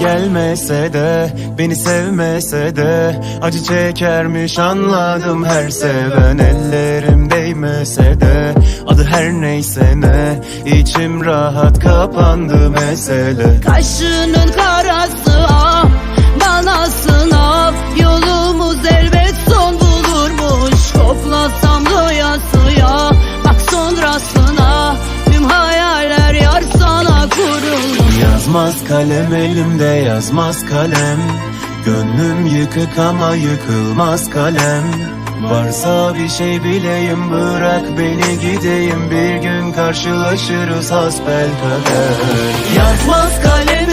gelmese de Beni sevmese de Acı çekermiş anladım her seven. Ellerim değmese de Adı her neyse ne içim rahat kapandı mesele. Kaşının karası Yazmaz kalem elimde yazmaz kalem. Gönlüm yıkık ama yıkılmaz kalem. Varsa bir şey bileyim bırak beni gideyim. Bir gün karşılaşırız hasbel kader. Yazmaz kalem